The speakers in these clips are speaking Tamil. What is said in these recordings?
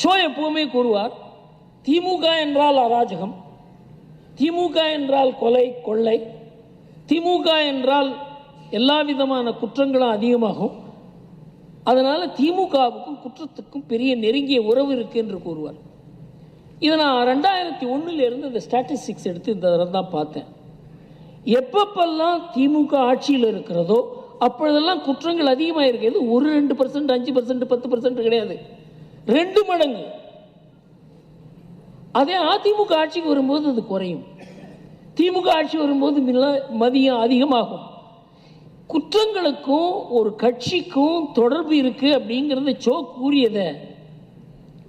சோ எப்பவுமே கூறுவார் திமுக என்றால் அராஜகம். திமுக என்றால் கொலை கொள்ளை. திமுக என்றால் எல்லா விதமான குற்றங்களும் அதிகமாகும். அதனால் திமுகவுக்கும் குற்றத்துக்கும் பெரிய நெருங்கிய உறவு இருக்குது என்று கூறுவார். இதை நான் ரெண்டாயிரத்தி ஒன்றுலேருந்து இந்த ஸ்டாட்டிஸ்டிக்ஸ் எடுத்து இந்த தடவை தான் பார்த்தேன். எப்பப்பெல்லாம் திமுக ஆட்சியில் இருக்கிறதோ அப்பொழுதெல்லாம் குற்றங்கள் அதிகமாக இருக்கிறது ஒரு ரெண்டு பர்சன்ட் அஞ்சு பர்சன்ட் பத்து பர்சன்ட் கிடையாது. ரெண்டு மடங்கு. அதே அதிமுக ஆட்சிக்கு வரும்போது அது குறையும். திமுக ஆட்சி வரும்போது மதியம் அதிகமாகும். குற்றங்களுக்கும் ஒரு கட்சிக்கும் தொடர்பு இருக்கு அப்படிங்கிறத சோ கூறியதை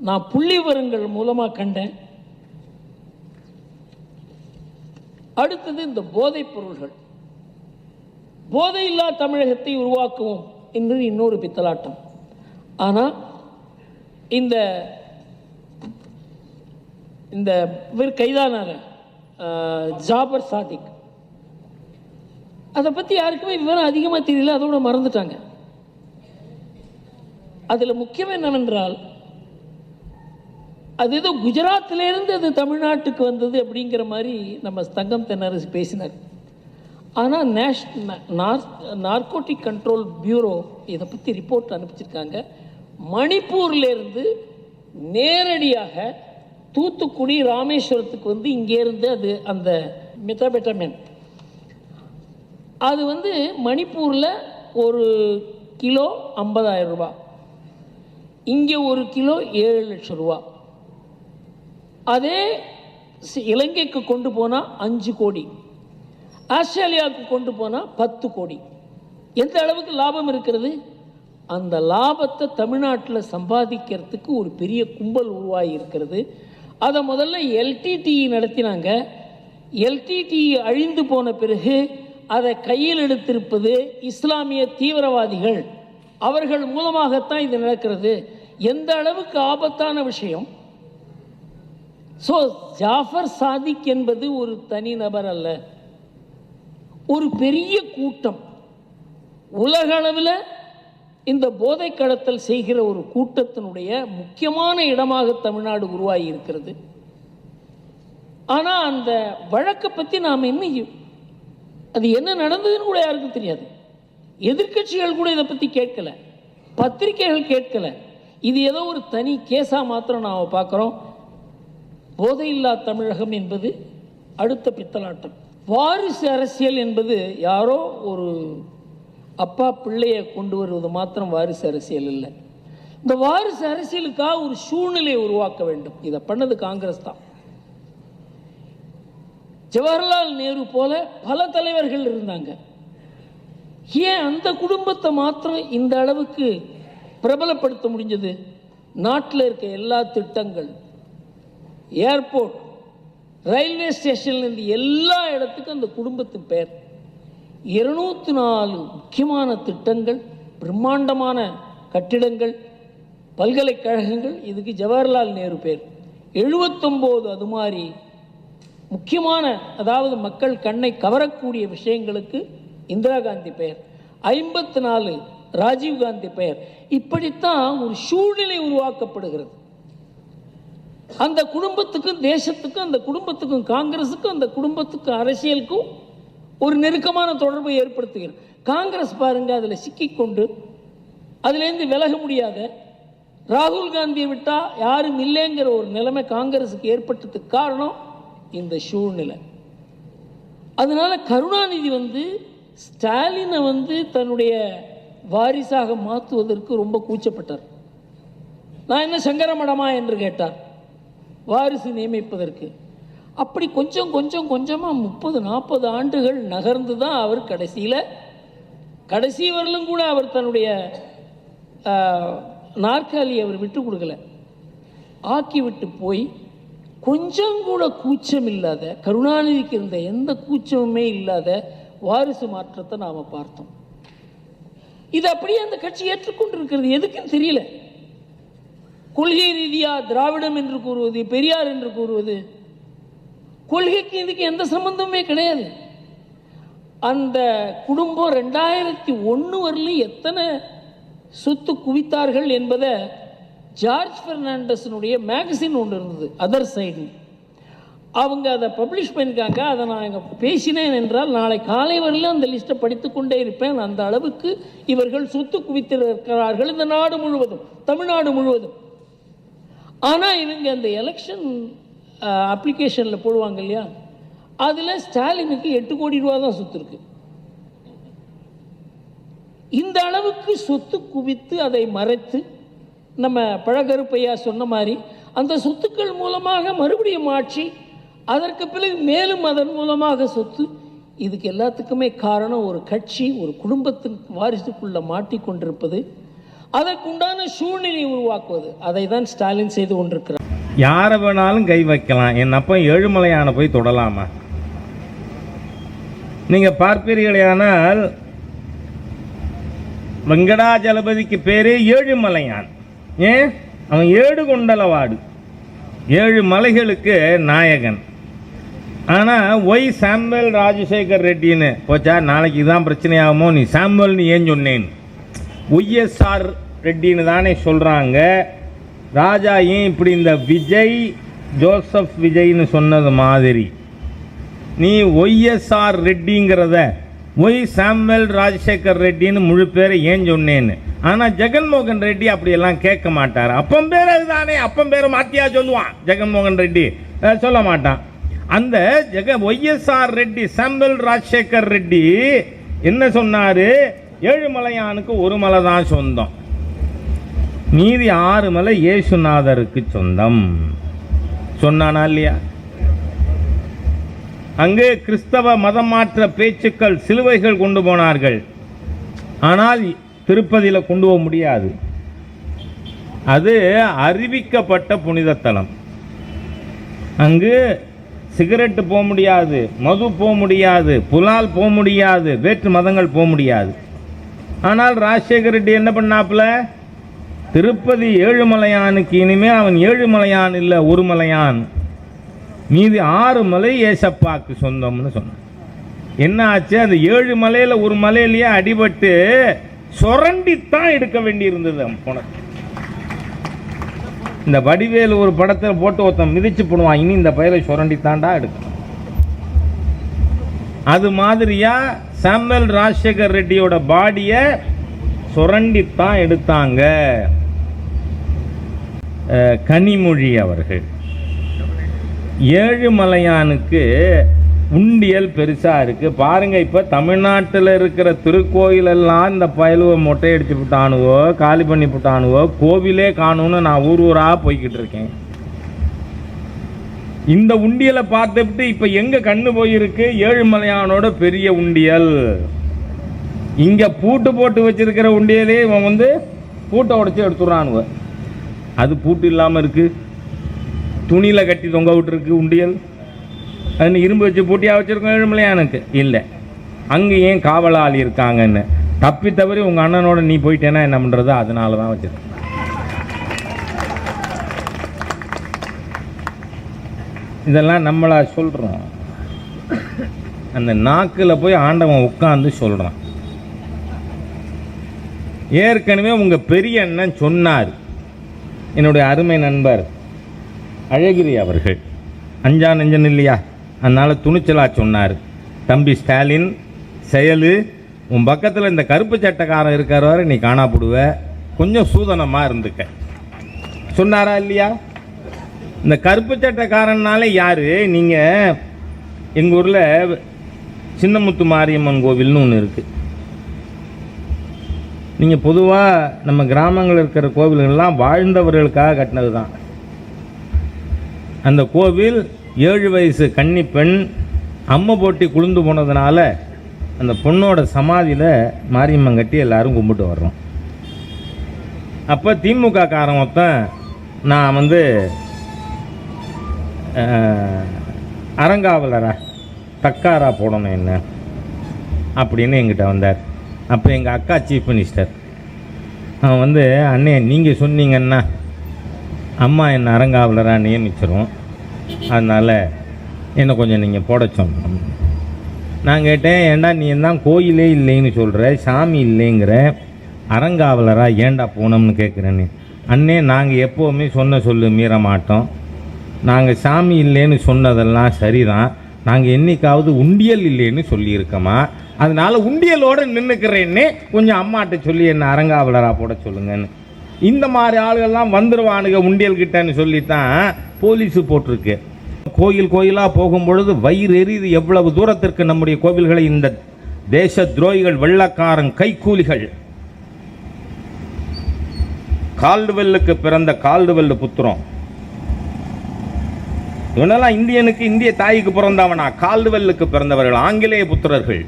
நான் புள்ளிவரங்கள் மூலமாக கண்டேன். அடுத்தது இந்த போதைப் பொருள்கள். போதையில்லா தமிழகத்தை உருவாக்குவோம் என்பது இன்னொரு பித்தலாட்டம். ஆனால் இந்த இந்த இவர் கைதானார் ஜாபர் சாதிக். அதை பற்றி யாருக்குமே விவரம் அதிகமாக தெரியல அதோட மறந்துட்டாங்க. அதில் முக்கியம் என்னவென்றால் அது ஏதோ குஜராத்திலேருந்து அது தமிழ்நாட்டுக்கு வந்தது அப்படிங்கிற மாதிரி நம்ம தங்கம் தென்னரசு பேசினார். ஆனால் நேஷ் நார்கோட்டிக் கண்ட்ரோல் பியூரோ இதை பற்றி ரிப்போர்ட் அனுப்பிச்சிருக்காங்க. மணிப்பூர்லேருந்து நேரடியாக தூத்துக்குடி ராமேஸ்வரத்துக்கு வந்து இங்கேருந்து அது அந்த மெத்தபெட்டமின். அது வந்து மணிப்பூரில் ஒரு கிலோ ஐம்பதாயிரம் ரூபா. இங்கே ஒரு கிலோ ஏழு லட்சம் ரூபா. அதே சி- இலங்கைக்கு கொண்டு போனால் அஞ்சு கோடி. ஆஸ்திரேலியாவுக்கு கொண்டு போனால் பத்து கோடி. எந்த அளவுக்கு லாபம் இருக்கிறது? அந்த லாபத்தை தமிழ்நாட்டில் சம்பாதிக்கிறதுக்கு ஒரு பெரிய கும்பல் உருவாகி இருக்கிறது. அதை முதல்ல எல்டிடிஇ நடத்தினாங்க. எல்டிடி அழிந்து போன பிறகு அதை கையில் எடுத்திருப்பது இஸ்லாமிய தீவிரவாதிகள். அவர்கள் மூலமாகத்தான் இது நடக்கிறது. எந்த அளவுக்கு ஆபத்தான விஷயம்? ஸோ ஜாஃபர் சாதிக் என்பது ஒரு தனி நபர் அல்ல. ஒரு பெரிய கூட்டம். உலக அளவில் இந்த போதை கடத்தல் செய்கிற ஒரு கூட்டத்தினுடைய முக்கியமான இடமாக தமிழ்நாடு உருவாகி இருக்கிறது. ஆனால் அந்த வழக்கை பற்றி நாம் இன்னும் அது என்ன நடந்ததுன்னு கூட யாருக்கும் தெரியாது. எதிர்க்கட்சிகள் கூட இதை பற்றி கேட்கல. பத்திரிகைகள் கேட்கல. இது ஏதோ ஒரு தனி கேஸாக மாத்திரம் நாம் பார்க்குறோம். போதையில்லா தமிழகம் என்பது அடுத்த பித்தலாட்டம். வாரிசு அரசியல் என்பது யாரோ ஒரு அப்பா பிள்ளையை கொண்டு வருவது மாத்திரம் வாரிசு அரசியல் இல்லை. இந்த வாரிசு அரசியலுக்காக ஒரு சூழ்நிலையை உருவாக்க வேண்டும். இதை பண்ணது காங்கிரஸ் தான். ஜவஹர்லால் நேரு போல பல தலைவர்கள் இருந்தாங்க. ஏன் அந்த குடும்பத்தை மாத்திரம் இந்த அளவுக்கு பிரபலப்படுத்த முடிஞ்சது? நாட்டில் இருக்க எல்லா திட்டங்கள் ஏர்போர்ட் ரயில்வே ஸ்டேஷன்லேருந்து எல்லா இடத்துக்கும் அந்த குடும்பத்தின் பெயர். இருநூத்தி நாலு முக்கியமான திட்டங்கள் பிரம்மாண்டமான கட்டிடங்கள் பல்கலைக்கழகங்கள் இதுக்கு ஜவஹர்லால் நேரு பேர். எழுபத்தொம்போது அது மாதிரி முக்கியமான அதாவது மக்கள் கண்ணை கவரக்கூடிய விஷயங்களுக்கு இந்திரா காந்தி பெயர். ஐம்பத்தி நாலு ராஜீவ் காந்தி பெயர். இப்படித்தான் ஒரு சூழ்நிலை உருவாக்கப்படுகிறது. அந்த குடும்பத்துக்கும் தேசத்துக்கும் அந்த குடும்பத்துக்கும் காங்கிரஸுக்கும் அந்த குடும்பத்துக்கும் அரசியலுக்கும் ஒரு நெருக்கமான தொடர்பை ஏற்படுத்துகிறது. காங்கிரஸ் பாருங்க அதில் சிக்கிக்கொண்டு அதுலேருந்து விலக முடியாத ராகுல் காந்தியை விட்டால் யாரும் இல்லைங்கிற ஒரு நிலைமை காங்கிரஸுக்கு ஏற்பட்டதுக்கு காரணம் இந்த சூழ்நிலை. அதனால் கருணாநிதி வந்து ஸ்டாலினை வந்து தன்னுடைய வாரிசாக மாற்றுவதற்கு ரொம்ப கூச்சப்பட்டார். நான் என்ன சங்கரமடமா என்று கேட்டார். வாரிசு நியமிப்பதற்கு. அப்படி கொஞ்சம் கொஞ்சம் கொஞ்சமாக முப்பது நாற்பது ஆண்டுகள் நகர்ந்து தான் அவர் கடைசியில் கடைசி வரலும் கூட அவர் தன்னுடைய நாற்காலியை அவர் விட்டு கொடுக்கல. ஆக்கிவிட்டு போய் கொஞ்சம் கூட கூச்சம் இல்லாத கருணாநிதிக்கு இருந்த எந்த கூச்சமுமே இல்லாத வாரிசு மாற்றத்தை நாம் பார்த்தோம். இது அப்படியே அந்த கட்சி ஏற்றுக்கொண்டு இருக்கிறது எதுக்குன்னு தெரியல. கொள்கை ரீதியாக திராவிடம் என்று கூறுவது பெரியார் என்று கூறுவது கொள்கைக்கு இதுக்கு எந்த சம்பந்தமே கிடையாது. அந்த குடும்பம் ரெண்டாயிரத்தி ஒன்று வரலும் எத்தனை சொத்து குவித்தார்கள் என்பதை ஜார்ஜ் பெர்னாண்டஸினுடைய மேகசின் ஒன்று இருந்தது அதர் சைடு. அவங்க அதை பப்ளிஷ் பண்ணியிருக்காங்க அதை நான் இங்கே பேசினேன் என்றால் நாளை காலை வரையிலும் அந்த லிஸ்ட்டை படித்து கொண்டே இருப்பேன். அந்த அளவுக்கு இவர்கள் சொத்து குவித்திருக்கிறார்கள் இந்த நாடு முழுவதும் தமிழ்நாடு முழுவதும். ஆனால் இவங்க அந்த எலெக்ஷன் அப்ளிகேஷனில் போடுவாங்க இல்லையா? அதில் ஸ்டாலினுக்கு எட்டு கோடி ரூபா தான் சொத்து இருக்கு. இந்த அளவுக்கு சொத்து குவித்து அதை மறைத்து நம்ம பழகருப்பையா சொன்ன மாதிரி அந்த சொத்துக்கள் மூலமாக மறுபடியும் ஆட்சி அதற்கு பிறகு மேலும் அதன் மூலமாக சொத்து இதுக்கு எல்லாத்துக்குமே காரணம் ஒரு கட்சி ஒரு குடும்பத்தின் வாரிசுக்குள்ள மாட்டிக்கொண்டிருப்பது அதற்குண்டான சூழ்நிலையை உருவாக்குவது. அதை தான் ஸ்டாலின் செய்து கொண்டிருக்கிறார். யாரை வேணாலும் கை வைக்கலாம். என் அப்பன் ஏழுமலையான போய் தொடலாமா? நீங்கள் பார்ப்பீர்களேயானால் வெங்கடாஜலபதிக்கு பேரே ஏழுமலையான். ஏன் அவன் ஏழு கொண்டலவாடு. ஏழு மலைகளுக்கு நாயகன். ஆனால் ஒய் சாம்பல் ராஜசேகர் ரெட்டின்னு போச்சா? நாளைக்கு இதான் பிரச்சனையாகுமோ? நீ சாம்பல்னு ஏன் சொன்னேன்? ஒய்எஸ்ஆர் ரெட்டின்னு தானே சொல்கிறாங்க ராஜா ஏன் இப்படி இந்த விஜய் ஜோசப் விஜய்னு சொன்னது மாதிரி? நீ ஒய்எஸ்ஆர் ரெட்டிங்கிறத ஒய் சாம்வெல் ராஜசேகர் ரெட்டின்னு முழு பேரை ஏன் சொன்னேன்னு? ஆனால் ஜெகன்மோகன் ரெட்டி அப்படியெல்லாம் கேட்க மாட்டார். அப்பம் பேர் அதுதானே அப்பம் பேரை மாத்தியா சொல்லுவான் ஜெகன்மோகன் ரெட்டி. சொல்ல மாட்டான். அந்த ஜெக ஒய்எஸ்ஆர் ரெட்டி சாம்வெல் ராஜசேகர் ரெட்டி என்ன சொன்னார்? ஏழுமலையானுக்கு ஒரு மலை தான் சொந்தம். மீதி ஆறு மலை இயேசுநாதருக்கு சொந்தம். சொன்னானா இல்லையா? அங்கே கிறிஸ்தவ மதம் மாற்ற பேச்சுக்கள் சிலுவைகள் கொண்டு போனார்கள். ஆனால் திருப்பதியில் கொண்டு போக முடியாது. அது அறிவிக்கப்பட்ட புனிதத்தலம். அங்கு சிகரெட்டு போக முடியாது மது போக முடியாது புலால் போக முடியாது வேற்று மதங்கள் போக முடியாது. ஆனால் ராஜசேகர் ரெட்டி என்ன பண்ணாப்புல? திருப்பதி ஏழுமலையானுக்கு இனிமேல் அவன் ஏழுமலையான் இல்லை ஒரு மலையான் மீதி ஆறு மலை ஏசப்பாக்கு சொந்தம்னு சொன்னான். என்ன ஆச்சு அந்த ஏழு மலையில ஒரு மலையிலேயே அடிபட்டு சுரண்டித்தான் எடுக்க வேண்டியிருந்தது அவன் பணத்தை இந்த வடிவேல் ஒரு படத்தை போட்டு ஒருத்தன் மிதிச்சு போடுவான். இனி இந்த பயிரை சுரண்டித்தாண்டா எடுக்கணும் அது மாதிரியா சாம்பல் ராஜசேகர் ரெட்டியோட பாடியை சுரண்டித்தான் எடுத்தாங்க. கனிமொழி அவர்கள். ஏழுமலையானுக்கு உண்டியல் பெருசாக இருக்குது பாருங்கள் இப்போ தமிழ்நாட்டில் இருக்கிற திருக்கோயிலெல்லாம் இந்த பயலுவை மொட்டை அடிச்சு விட்டானுவோ காலி பண்ணி விட்டானுவோ கோவிலே காணும்னு நான் ஊர் ஊராக போய்கிட்டு இருக்கேன். இந்த உண்டியலை பார்த்துட்டு இப்போ எங்கே கண்ணு போயிருக்கு? ஏழுமலையானோட பெரிய உண்டியல். இங்கே பூட்டு போட்டு வச்சுருக்கிற உண்டியலே இவன் வந்து பூட்டை உடச்சி எடுத்துடுறானுவ. அது பூட்டு இல்லாமல் இருக்குது துணியில் கட்டி தொங்க விட்டுருக்கு உண்டியல். அது இரும்பு வச்சு பூட்டியாக வச்சுருக்கோம் ஏழுமலையானுக்கு இல்லை. அங்கே ஏன் காவலாளி இருக்காங்கன்னு? தப்பி தவறி உங்கள் அண்ணனோட நீ போயிட்டேன்னா என்ன பண்ணுறது அதனால தான் வச்சுருக்கேன். இதெல்லாம் நம்மளா சொல்கிறோம் அந்த நாக்கில் போய் ஆண்டவன் உட்காந்து சொல்கிறான் ஏற்கனவே உங்கள் பெரிய அண்ணன் சொன்னார். என்னுடைய அருமை நண்பர் அழகிரி அவர்கள். அஞ்சா நெஞ்சன் இல்லையா? அதனால் துணிச்சலாக சொன்னார். தம்பி ஸ்டாலின் செயலு உன் பக்கத்தில் இந்த கருப்பு சட்டைக்காரன் இருக்கிற வரை நீ காணாப்படுவ கொஞ்சம் சூதனமாக இருந்துக்க. சொன்னாரா இல்லையா? இந்த கருப்பு சட்டைக்காரன்னாலே யார்? நீங்கள் எங்கள் ஊரில் சின்னமுத்து மாரியம்மன் கோவில்னு ஒன்று இருக்குது நீங்கள் பொதுவாக நம்ம கிராமங்களில் இருக்கிற கோவில்கள்லாம் வாழ்ந்தவர்களுக்காக கட்டினது தான் அந்த கோவில் ஏழு வயசு கன்னி பெண் அம்மை போட்டி குளிந்து போனதுனால அந்த பொண்ணோட சமாதியில் மாரியம்மன் கட்டி எல்லாரும் கும்பிட்டு வர்றோம். அப்போ திமுக காரன் மொத்தம் நான் வந்து அறங்காவலரா தக்காரா போடணும் என்ன? அப்படின்னு எங்கிட்ட வந்தார். அப்போ எங்கள் அக்கா சீஃப் மினிஸ்டர் அவன் வந்து அண்ணே நீங்கள் சொன்னீங்கன்னா அம்மா என்னை அறங்காவலராக நியமிச்சிரும். அதனால் என்னை கொஞ்சம் நீங்கள் போட சொன்னோம். நான் கேட்டேன் ஏன்டா நீ தான் கோயிலே இல்லைன்னு சொல்கிற சாமி இல்லைங்கிற. அறங்காவலராக ஏன்டா போனோம்னு கேட்குறேன்னு அண்ணே நாங்கள் எப்போவுமே சொன்ன சொல்லு மீற மாட்டோம். நாங்கள் சாமி இல்லைன்னு சொன்னதெல்லாம் சரிதான். நாங்கள் என்னைக்காவது உண்டியல் இல்லைன்னு சொல்லியிருக்கோமா? அதனால உண்டியலோடு நின்றுக்கிறேன்னே கொஞ்சம் அம்மாட்ட சொல்லி என்ன அரங்காவலராக போட சொல்லுங்கன்னு. இந்த மாதிரி ஆளுகள்லாம் வந்துடுவானுங்க உண்டியல் கிட்டன்னு சொல்லித்தான் போலீஸு போட்டிருக்கு. கோயில் கோயிலாக போகும்பொழுது வயிறு எரிது எவ்வளவு தூரத்திற்கு நம்முடைய கோவில்களை இந்த தேச துரோகிகள் வெள்ளக்காரன் கைக்கூலிகள் கால்டுவெல்லுக்கு பிறந்த கால்டுவெல்லு புத்திரம். இவனெல்லாம் இந்தியனுக்கு இந்திய தாய்க்கு பிறந்தவனா? கால்டுவெல்லுக்கு பிறந்தவர்கள் ஆங்கிலேய புத்திரர்கள்.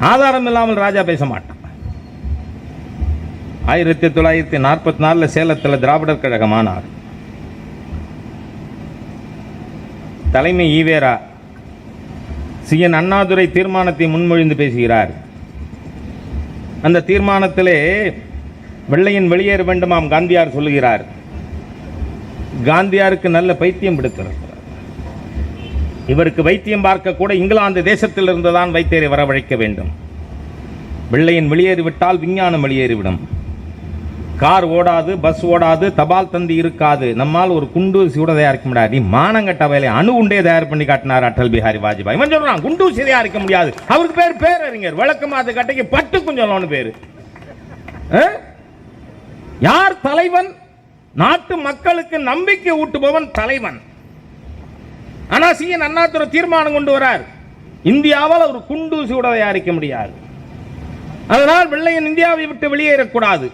ஆதாரம் இல்லாமல் ராஜா பேச மாட்டான் ஆயிரத்தி தொள்ளாயிரத்தி நாற்பத்தி நாலில் சேலத்தில் திராவிடர் கழகமானார். தலைமை ஈவேரா சி. என். அண்ணாதுரை தீர்மானத்தை முன்மொழிந்து பேசுகிறார். அந்த தீர்மானத்திலே வெள்ளையன் வெளியேற வேண்டுமாம் காந்தியார் சொல்லுகிறார். காந்தியாருக்கு நல்ல பைத்தியம் பிடித்திருக்கிறார் இவருக்கு வைத்தியம் பார்க்க கூட இங்கிலாந்து தேசத்திலிருந்து தான் வைத்தியரை வரவழைக்க வேண்டும். வெள்ளையின் வெளியேறிவிட்டால் விஞ்ஞானம் வெளியேறிவிடும். கார் ஓடாது பஸ் ஓடாது தபால் தந்தி இருக்காது. நம்மால் ஒரு குண்டூசி கூட தயாரிக்க முடியாது. நீ மானங்கட்ட வேலை அணு உண்டே தயார் பண்ணி காட்டினார் அட்டல் பிஹாரி வாஜ்பாய். இவன் சொல்றான் குண்டூசி தயாரிக்க முடியாது. அவருக்கு பேர் பேரறிஞர். விளக்கமாது கட்டைக்கு பட்டு குஞ்சலோன்னு பேரு. ஆ? யார் தலைவன்? நாட்டு மக்களுக்கு நம்பிக்கை ஊட்டுபவன் தலைவன். ஆனால் சிஎன் அண்ணாதுரை தீர்மானம் கொண்டு வரார். இந்தியாவால் ஒரு குண்டூசி கூட தயாரிக்க முடியாது. அதனால் வெள்ளையன் இந்தியாவை விட்டு வெளியேறக்கூடாது.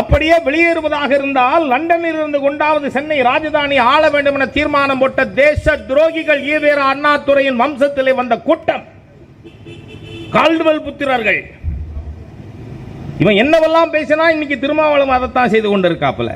அப்படியே வெளியேறுவதாக இருந்தால் லண்டனில் இருந்து கொண்டாவது சென்னை ராஜதானி ஆள வேண்டும் என தீர்மானம் போட்ட தேச துரோகிகள் ஈவேரா அண்ணாதுரையின் வம்சத்திலே வந்த கூட்டம். கால்டுவல் புத்திரர்கள். இவன் என்னவெல்லாம் பேசினா இன்னைக்கு திருமாவளம் அதைத்தான் செய்து கொண்டிருக்காப்புல.